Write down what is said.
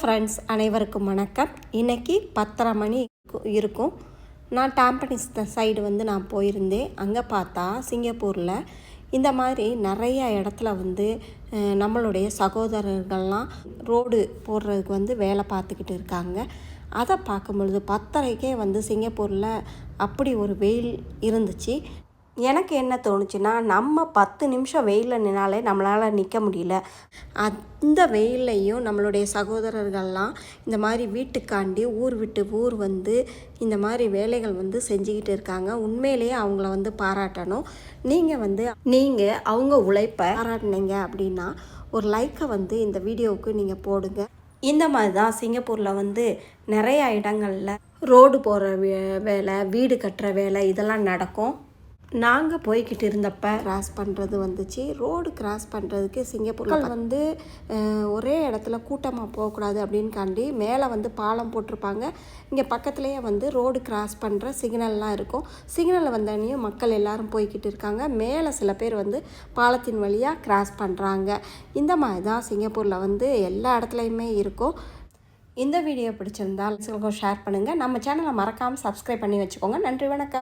Friends அனைவருக்கும் வணக்கம். இன்றைக்கி பத்தரை மணி இருக்கும். நான் டாம்பனிஸ் சைடு வந்து நான் போயிருந்தேன். அங்கே பார்த்தா சிங்கப்பூரில் இந்த மாதிரி நிறைய இடத்துல வந்து நம்மளுடைய சகோதரர்கள்லாம் ரோடு போடுறதுக்கு வந்து வேலை பார்த்துக்கிட்டு இருக்காங்க. அதை பார்க்கும் பொழுது பத்தரைக்கே வந்து சிங்கப்பூரில் அப்படி ஒரு வெயில் இருந்துச்சு. எனக்கு என்ன தோணுச்சுன்னா நம்ம பத்து நிமிஷம் வெயிலில் நின்னாலே நம்மளால் நிற்க முடியல. அந்த வெயில்லையும் நம்மளுடைய சகோதரர்கள்லாம் இந்த மாதிரி வீட்டுக்காண்டி ஊர் விட்டு ஊர் வந்து இந்த மாதிரி வேலைகள் வந்து செஞ்சுக்கிட்டு இருக்காங்க. உண்மையிலேயே அவங்கள வந்து பாராட்டணும். நீங்கள் வந்து நீங்கள் அவங்க உழைப்பை பாராட்டினீங்க அப்படின்னா ஒரு லைக்கை வந்து இந்த வீடியோவுக்கு நீங்கள் போடுங்க. இந்த மாதிரி தான் சிங்கப்பூரில் வந்து நிறையா இடங்களில் ரோடு போகிற வே வேலை வீடு கட்டுற வேலை இதெல்லாம் நடக்கும். நாங்கள் போய்கிட்டு இருந்தப்ப கிராஸ் பண்ணுறது வந்துச்சு. ரோடு கிராஸ் பண்ணுறதுக்கு சிங்கப்பூரில் வந்து ஒரே இடத்துல கூட்டமாக போகக்கூடாது அப்படின்காண்டி மேலே வந்து பாலம் போட்டிருப்பாங்க. இங்கே பக்கத்துலேயே வந்து ரோடு கிராஸ் பண்ணுற சிக்னல்லாம் இருக்கும். சிக்னலில் வந்தோடனையும் மக்கள் எல்லாரும் போய்கிட்டு இருக்காங்க. மேலே சில பேர் வந்து பாலத்தின் வழியாக கிராஸ் பண்ணுறாங்க இந்த மாதிரி தான் சிங்கப்பூரில் வந்து எல்லா இடத்துலையுமே இருக்கும். இந்த வீடியோ பிடிச்சிருந்தால் ஷேர் பண்ணுங்கள் நம்ம சேனலை மறக்காமல் சப்ஸ்கிரைப் பண்ணி வச்சுக்கோங்க. நன்றி வணக்கம்.